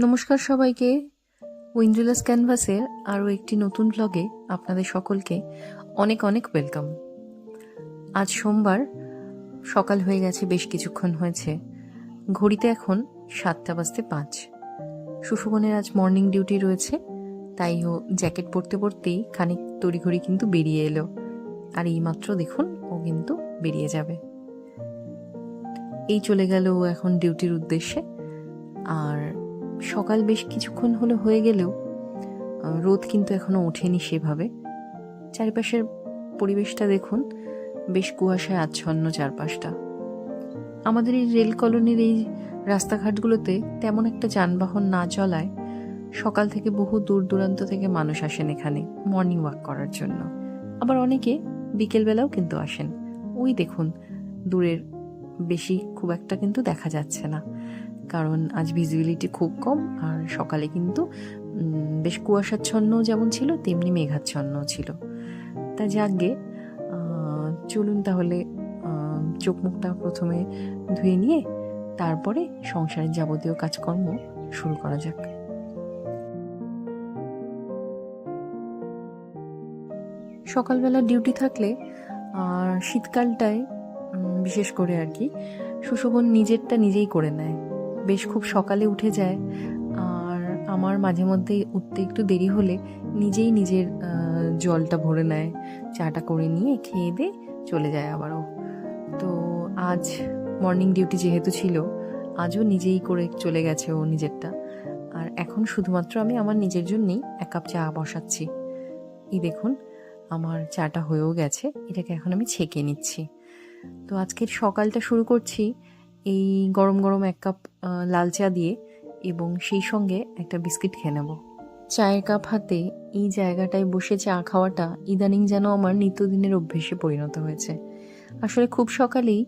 নমস্কার সবাইকে। উইন্ড্রিলাস ক্যানভাসের আরও একটি নতুন ব্লগে আপনাদের সকলকে অনেক অনেক ওয়েলকাম আজ সোমবার, সকাল হয়ে গেছে, বেশ কিছুক্ষণ হয়েছে। ঘড়িতে এখন সাতটা বাজতে পাঁচ। সুশোভনের আজ মর্নিং ডিউটি রয়েছে, তাই ও জ্যাকেট পরতে পরতেই খানিক তড়িঘড়ি কিন্তু বেরিয়ে এলো। আর এইমাত্র দেখুন, ও কিন্তু বেরিয়ে যাবে। এই চলে গেল ও এখন ডিউটির উদ্দেশ্যে। আর সকাল বেশ কিছুক্ষণ হলো হয়ে গেলেও রোদ কিন্তু এখনও ওঠেনি সেভাবে। চারিপাশের পরিবেশটা দেখুন, বেশ কুয়াশায় আচ্ছন্ন চারপাশটা। আমাদের এই রেল কলোনির এই রাস্তাঘাটগুলোতে তেমন একটা যানবাহন না চলায় সকাল থেকে বহু দূর দূরান্ত থেকে মানুষ আসেন এখানে মর্নিং ওয়াক করার জন্য। আবার অনেকে বিকেলবেলাও কিন্তু আসেন। ওই দেখুন, দূরের বেশি খুব একটা কিন্তু দেখা যাচ্ছে না। কারণ আজ ভিজিবিলিটি খুব কম আর সকালে কিন্তু বেশ কুয়াশাচ্ছন্ন যেমন ছিল তেমনি মেঘাচ্ছন্নও ছিল। তা আহ, চলুন তাহলে চোখ মুখটা প্রথমে ধুয়ে নিয়ে তারপরে সংসারের যাবতীয় কাজকর্ম শুরু করা যাক। সকালবেলা ডিউটি থাকলে শীতকালটায় বিশেষ করে আর কি সুশোভন নিজেরটা নিজেই করে নেয়। বেশ খুব সকালে উঠে যায়। আর আমার মাঝে মধ্যে উঠতে একটু দেরি হলে নিজেই নিজের জলটা ভরে নেয়। চাটা করে নিয়ে খেয়ে দিয়ে চলে যায় আবারও। তো আজ মর্নিং ডিউটি যেহেতু ছিল, আজও নিজেই করে চলে গেছে ও নিজেরটা। আর এখন শুধুমাত্র আমি আমার নিজের জন্যই এক কাপ চা বসাচ্ছি। এই দেখুন, আমার চাটা হয়েও গেছে, এটাকে এখন আমি ছেঁকে নিচ্ছি। তো আজকের সকালটা শুরু করছি এই গরম গরম এক কাপ লাল চা দিয়ে এবং সেই সঙ্গে একটা বিস্কিট খেয়ে নেব। চায়ের কাপ হাতে এই জায়গাটায় বসে চা খাওয়াটা ইদানিং যেন আমার নিত্যদিনের অভ্যেসে পরিণত হয়েছে। আসলে খুব সকালেই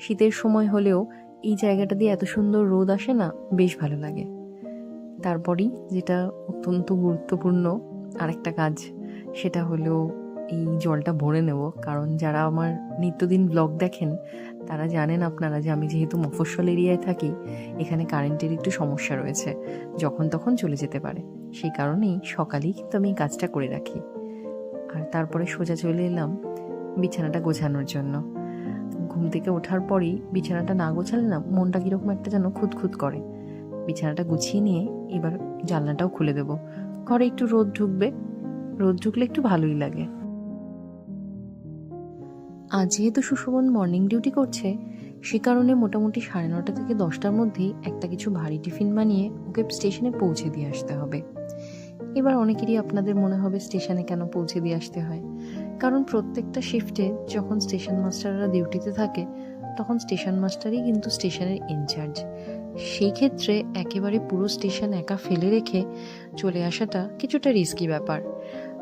শীতের সময় হলেও এই জায়গাটা দিয়ে এত সুন্দর রোদ আসে না, বেশ ভালো লাগে। তারপরেই যেটা অত্যন্ত গুরুত্বপূর্ণ আরেকটা কাজ, সেটা হলো এই জলটা ভরে নেব। কারণ যারা আমার নিত্যদিন ব্লগ দেখেন তারা জানেন আপনারা যে আমি যেহেতু মফস্বল এরিয়ায় থাকি, এখানে কারেন্টের একটু সমস্যা রয়েছে, যখন তখন চলে যেতে পারে। সেই কারণেই সকালেই কিন্তু আমি কাজটা করে রাখি। আর তারপরে সোজা চলে এলাম বিছানাটা গোছানোর জন্য। ঘুম থেকে ওঠার পরই বিছানাটা না গোছালে না মনটা কীরকম একটা যেন খুঁতখুত করে। বিছানাটা গুছিয়ে নিয়ে এবার জানলাটাও খুলে দেব। ঘরে একটু রোদ ঢুকবে, রোদ ঢুকলে একটু ভালোই লাগে। আজ যেহেতু সুশোভন মর্নিং ডিউটি করছে, সে কারণে মোটামুটি সাড়ে নটা থেকে দশটার মধ্যেই একটা কিছু ভারী টিফিন বানিয়ে ওকে স্টেশনে পৌঁছে দিয়ে আসতে হবে। এবার অনেকেরই আপনাদের মনে হবে স্টেশনে কেন পৌঁছে দিয়ে আসতে হয়। কারণ প্রত্যেকটা শিফটে যখন স্টেশন মাস্টাররা ডিউটিতে থাকে, তখন স্টেশন মাস্টারই কিন্তু স্টেশনের ইনচার্জ সেই ক্ষেত্রে একেবারে পুরো স্টেশন একা ফেলে রেখে চলে আসাটা কিছুটা রিস্কি ব্যাপার।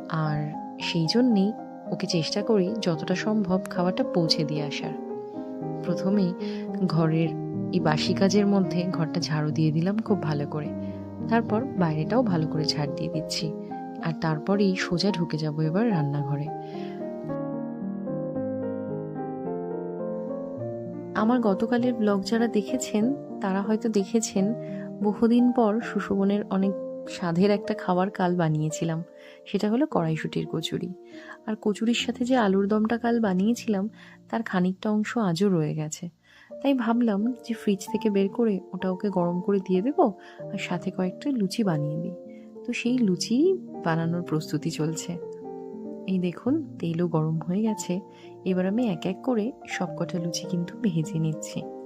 আর সেই জন্যেই ওকে চেষ্টা করি যতটা সম্ভব খাবারটা পৌঁছে দিয়ে আসার। প্রথমেই ঘরের এই বাসি কাজের মধ্যে ঘরটা ঝাড়ু দিয়ে দিলাম খুব ভালো করে। তারপর বাইরেটাও ভালো করে ঝাড় দিয়ে দিচ্ছি। আর তারপরেই সোজা ঢুকে যাব এবার রান্নাঘরে। আমার গতকালের ব্লগ যারা দেখেছেন, তারা হয়তো দেখেছেন, বহুদিন পর সুশোভনের অনেক স্বাদের একটা খাবার কাল বানিয়েছিলাম। সেটা হলো কড়াইশুটির কচুরি। আর কচুরির সাথে যে আলুর দমটা কাল বানিয়েছিলাম, তার খানিকটা অংশ আজও রয়ে গেছে। তাই ভাবলাম যে ফ্রিজ থেকে বের করে ওটা ওকে গরম করে দিয়ে দেবো আর সাথে কয়েকটা লুচি বানিয়ে দিই। তো সেই লুচি বানানোর প্রস্তুতি চলছে। এই দেখুন, তেলও গরম হয়ে গেছে। এবার আমি এক এক করে সব কটা লুচি কিন্তু ভেজে নিচ্ছি।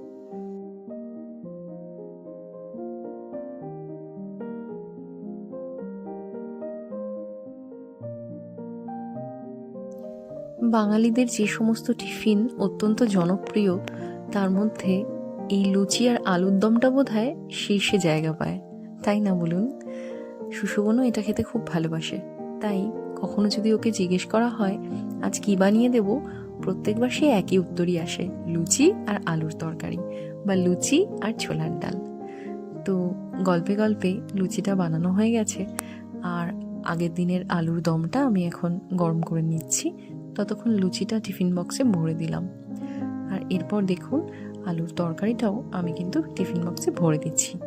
বাঙালিদের যে সমস্ত টিফিন অত্যন্ত জনপ্রিয়, তার মধ্যে এই লুচি আর আলুর দমটা বোধ হয় শীর্ষে জায়গা পায়। তাই না বলুন? সুশোভনও এটা খেতে খুব ভালোবাসে। তাই কখনো যদি ওকে জিজ্ঞেস করা হয়, আজ কি বানিয়ে দেব? প্রত্যেকবার সে একই উত্তরই আসে, লুচি আর আলুর তরকারি বা লুচি আর ছোলার ডাল। তো গল্পে গল্পে লুচিটা বানানো হয়ে গেছে, আর আগের দিনের আলুর দমটা আমি এখন গরম করে নিচ্ছি। ততক্ষণ লুচিটা টিফিন বক্সে ভরে দিলাম। আর এরপর দেখুন, আলুর তরকারিটাও আমি কিন্তু টিফিন বক্সে ভরে দিচ্ছি।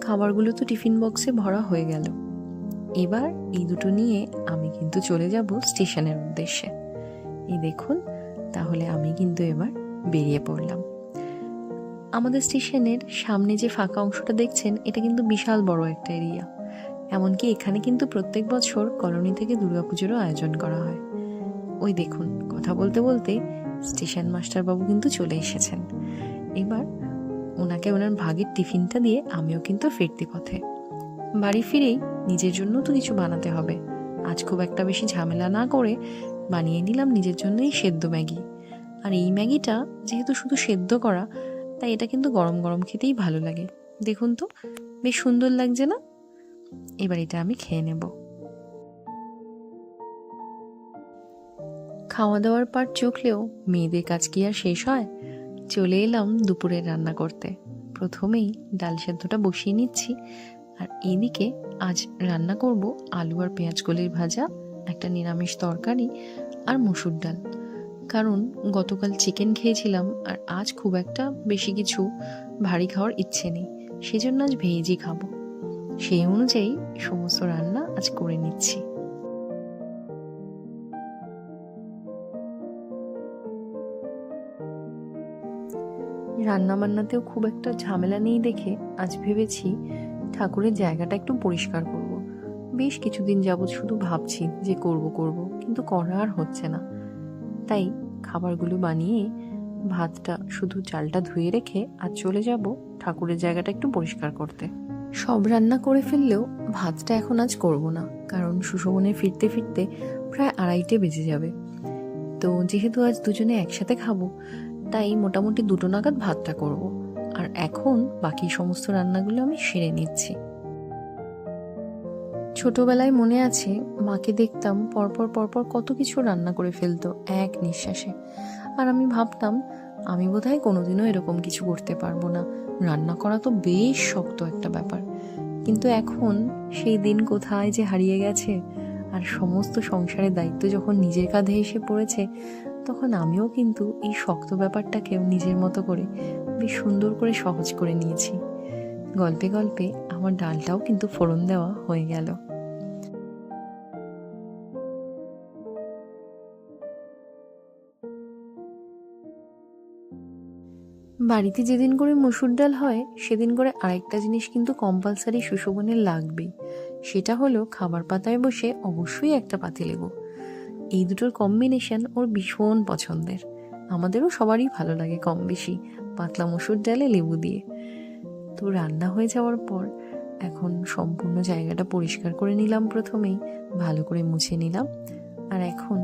খাবারগুলো তো টিফিন বক্সে ভরা হয়ে গেল। এবার এই দুটো নিয়ে আমি কিন্তু চলে যাব স্টেশনের উদ্দেশ্যে। এই দেখুন, তাহলে আমি কিন্তু এবার বেরিয়ে পড়লাম। আমাদের স্টেশনের সামনে যে ফাঁকা অংশটা দেখছেন, এটা কিন্তু বিশাল বড় একটা এরিয়া। এমনকি এখানে কিন্তু প্রত্যেক বছর কলোনি থেকে দুর্গাপুজোরও আয়োজন করা হয়। ওই দেখুন, কথা বলতে বলতে স্টেশন মাস্টারবাবু কিন্তু চলে এসেছেন। এবার ওনাকে ওনার ভাগের টিফিনটা দিয়ে আমিও কিন্তু ফিরতি পথে। বাড়ি ফিরেই নিজের জন্য তো কিছু বানাতে হবে। আজ খুব একটা বেশি ঝামেলা না করে বানিয়ে নিলাম নিজের জন্যই সেদ্ধ ম্যাগি। আর এই ম্যাগিটা যেহেতু শুধু সেদ্ধ করা, তাই এটা কিন্তু গরম গরম খেতেই ভালো লাগে। দেখুন তো, বেশ সুন্দর লাগছে না? এবার এটা আমি খেয়ে নেব। খাওয়া দাওয়ার পার চুকলেও মেয়েদের কাজ কি আর শেষ হয়? চলে এলাম দুপুরে রান্না করতে। প্রথমেই ডাল সেদ্ধটা বসিয়ে নিচ্ছি। আর এদিকে আজ রান্না করব আলু আর পেঁয়াজ কলির ভাজা, একটা নিরামিষ তরকারি আর মসুর ডাল। কারণ গতকাল চিকেন খেয়েছিলাম আর আজ খুব একটা বেশি কিছু ভারী খাওয়ার ইচ্ছে নেই। সেজন্য আজ ভেজই খাব। সেই অনুযায়ী সমস্ত রান্না আজ করে নিচ্ছি। রান্না বান্নাতেও খুব একটা ঝামেলা নেই দেখে আজ ভেবেছি ঠাকুরের জায়গাটা একটু পরিষ্কার করব। বেশ কিছুদিন যাবৎ শুধু ভাবছি যে করব করব, কিন্তু করা আর হচ্ছে না। তাই খাবারগুলো বানিয়ে ভাতটা শুধু চালটা ধুয়ে রেখে আর চলে যাব ঠাকুরের জায়গাটা একটু পরিষ্কার করতে। সব রান্না করে ফেললেও ভাতটা এখন আজ করব না, কারণ সুশোভনে ফিরতে ফিরতে প্রায় আড়াইটে বেজে যাবে। তো যেহেতু আজ দুজনে একসাথে খাব, তাই মোটামুটি দুটো নাগাদ ভাতটা করব। আর এখন বাকি সমস্ত রান্নাগুলো আমি সেরে নিচ্ছি। ছোটবেলায় মনে আছে, মাকে দেখতাম পরপর পরপর কত কিছু রান্না করে ফেলতো, এক নিঃশ্বাসে। আর আমি ভাবতাম আমি বোধহয় কোনোদিনও এরকম কিছু করতে পারব না। রান্না করা তো বেশ শক্ত একটা ব্যাপার। কিন্তু এখন সেই দিন কোথায় যে হারিয়ে গেছে, আর সমস্ত সংসারের দায়িত্ব যখন নিজের কাঁধে এসে পড়েছে, তখন আমিও কিন্তু এই শক্ত ব্যাপারটাকেও নিজের মতো করে বেশ সুন্দর করে সহজ করে নিয়েছি। গল্পে গল্পে আমার ডালটাও কিন্তু ফোড়ন দেওয়া হয়ে গেল। বাড়িতে যেদিন করে মসুর ডাল হয়, সেদিন করে আরেকটা জিনিস কিন্তু কম্পালসারি সুশোভনের লাগবেই। সেটা হলো খাবার পাতায় বসে অবশ্যই একটা পাতিলেবু এই দুটোর কম্বিনেশন ওর ভীষণ পছন্দের। আমাদেরও সবারই ভালো লাগে কম বেশি পাতলা মসুর ডালে লেবু দিয়ে। তো রান্না হয়ে যাওয়ার পর এখন সম্পূর্ণ জায়গাটা পরিষ্কার করে নিলাম প্রথমেই, ভালো করে মুছে নিলাম। আর এখন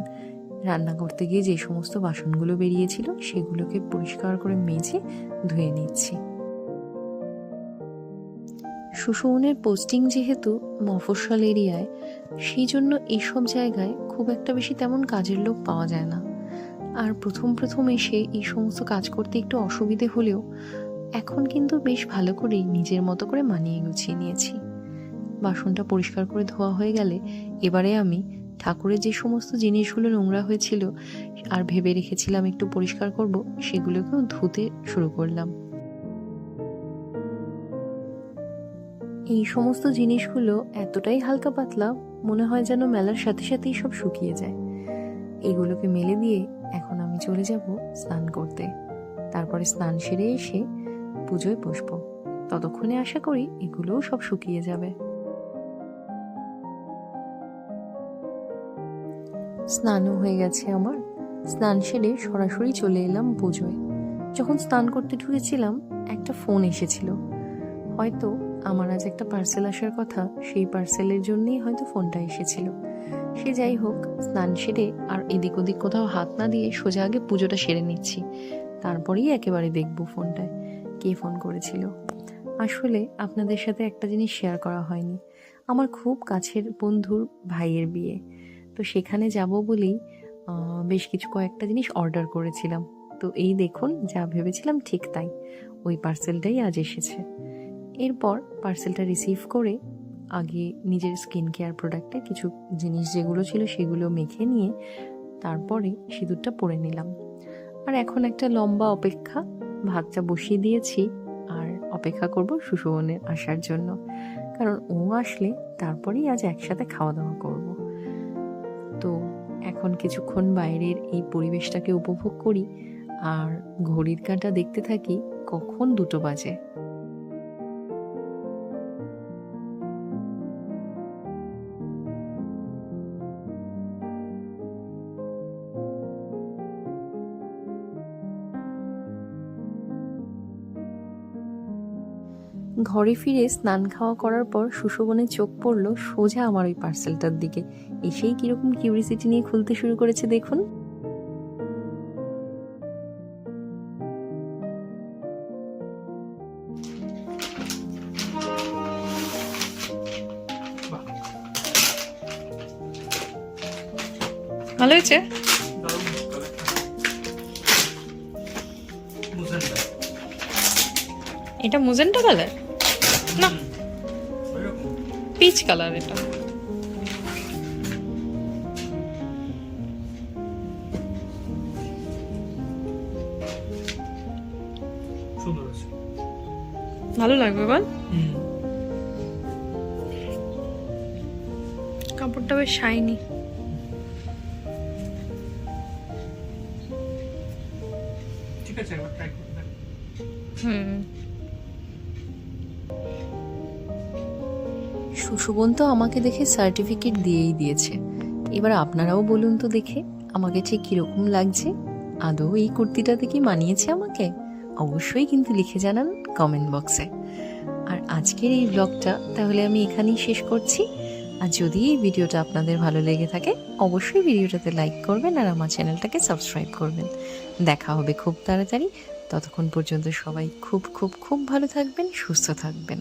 রান্না করতে গিয়ে যে সমস্ত বাসনগুলো বেরিয়েছিল, সেগুলোকে পরিষ্কার করে মেজে ধুয়ে নিচ্ছি। সুশৌনের পোস্টিং যেহেতু মফস্বল এরিয়ায়, সেই জন্য এইসব জায়গায় খুব একটা বেশি তেমন কাজের লোক পাওয়া যায় না। আর প্রথম প্রথম এসে এই সমস্ত কাজ করতে একটু অসুবিধে হলেও, এখন কিন্তু বেশ ভালো করেই নিজের মতো করে মানিয়ে গুছিয়ে নিয়েছি। বাসনটা পরিষ্কার করে ধোয়া হয়ে গেলে, এবারে আমি ঠাকুরের যে সমস্ত জিনিসগুলো নোংরা হয়েছিল আর ভেবে রেখেছিলাম একটু পরিষ্কার করব, সেগুলোকেও ধুতে শুরু করলাম। এই সমস্ত জিনিসগুলো এতটাই হালকা পাতলা, মনে হয় যেন মেলার সাথে সাথেই সব শুকিয়ে যায়। এগুলোকে মেলে দিয়ে এখন আমি চলে যাব স্নান করতে। তারপরে স্নান সেরে এসে পুজোয় বসবো। ততক্ষণে আশা করি এগুলোও সব শুকিয়ে যাবে। স্নানও হয়ে গেছে আমার। স্নান সেরে সরাসরি চলে এলাম পুজোয়। যখন স্নান করতে ঢুকেছিলাম, একটা ফোন এসেছিল। হয়তো আমার আজ একটা পার্সেল আসার কথা, সেই পার্সেলের জন্যই হয়তো ফোনটা এসেছিল। সে যাই হোক, স্নান সেরে আর এদিক ওদিক কোথাও হাত না দিয়ে সোজা আগে পুজোটা সেরে নিচ্ছি। তারপরেই একেবারে দেখব ফোনটায় কে ফোন করেছিল। আসলে আপনাদের সাথে একটা জিনিস শেয়ার করা হয়নি। আমার খুব কাছের বন্ধুর ভাইয়ের বিয়ে। তো সেখানে যাব বলেই বেশ কিছু কয়েকটা জিনিস অর্ডার করেছিলাম। তো এই দেখুন, যা ভেবেছিলাম ঠিক তাই। ওই পার্সেলটাই আজ এসেছে। এরপর পার্সেলটা রিসিভ করে আগে নিজের স্কিন কেয়ার প্রোডাক্টে কিছু জিনিস যেগুলো ছিল সেগুলো মেখে নিয়ে তারপরে সিঁদুরটা পরে নিলাম। আর এখন একটা লম্বা অপেক্ষা, ভাতটা বসিয়ে দিয়েছি আর অপেক্ষা করব সুশোভনের আসার জন্য। কারণ ও আসলে তারপরেই আজ একসাথে খাওয়া দাওয়া করব। তো এখন কিছুক্ষণ বাইরের এই পরিবেশটাকে উপভোগ করি আর ঘড়ির কাঁটা দেখতে থাকি কখন দুটো বাজে। ঘরে ফিরে স্নান খাওয়া করার পর সুশোভনের চোখ পড়ল সোজা আমার ওই পার্সেলটার দিকে। এসেই কীরকম কিউরিসিটি নিয়ে খুলতে শুরু করেছে দেখুন। ভালো হয়েছে? এটা মুজেন্টা কালার? না। পিচ কালার এটা। ভালো লাগবে বল। কাপড়টা বেশ শাইনি ঠিক আছে একবার ট্রাই করে হুম। সুশোভন তো আমাকে দেখে সার্টিফিকেট দিয়েই দিয়েছে। এবার আপনারাও বলুন তো দেখে, আমাকে ঠিক কীরকম লাগছে? আদৌ এই কুর্তিটাতে কি মানিয়েছে আমাকে? অবশ্যই কিন্তু লিখে জানান কমেন্ট বক্সে। আর আজকের এই ব্লগটা তাহলে আমি এখানেই শেষ করছি। আর যদি এই ভিডিওটা আপনাদের ভালো লেগে থাকে, অবশ্যই ভিডিওটাতে লাইক করবেন আর আমার চ্যানেলটাকে সাবস্ক্রাইব করবেন। দেখা হবে খুব তাড়াতাড়ি। ততক্ষণ পর্যন্ত সবাই খুব খুব খুব ভালো থাকবেন, সুস্থ থাকবেন।